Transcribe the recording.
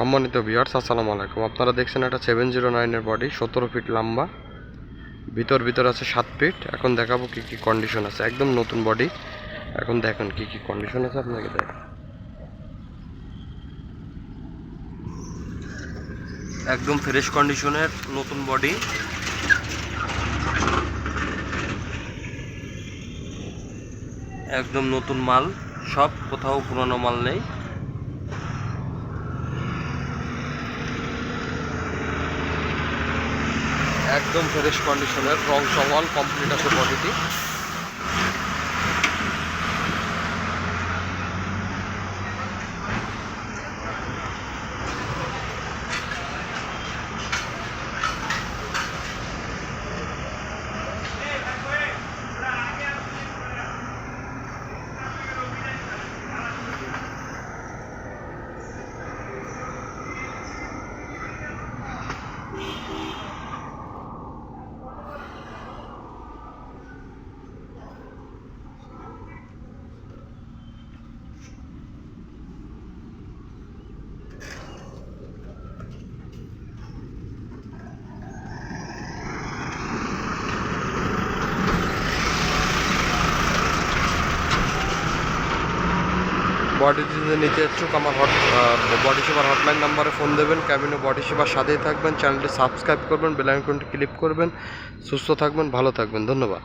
সম্মানিত ভিউয়ার্স আসসালামু আলাইকুম। আপনারা দেখছেন একটা সেভেন জিরো নাইনের বডি সতেরো ফিট লম্বা, ভিতর ভিতর আছে সাত ফিট এখন দেখাবো কি কি কন্ডিশন আছে। একদম নতুন বডি এখন দেখেন কি কি কন্ডিশন আছে আপনাকে দেখ একদম ফ্রেশ কন্ডিশনের নতুন বডি একদম নতুন মাল। সব কোথাও পুরনো মাল নেই। একদম ফ্রেশ কন্ডিশনের রং সমাল কমপ্লিট আছে বডিটি বডিটি যদি নিতে ইচ্ছুক আমার হট বডি সেবার হটলাইন নাম্বারে ফোন দেবেন ক্যাবিনে বডি সেবার সাথেই থাকবেন চ্যানেলটি সাবস্ক্রাইব করবেন বেলাইকনটি ক্লিক করবেন, সুস্থ থাকবেন, ভালো থাকবেন, ধন্যবাদ।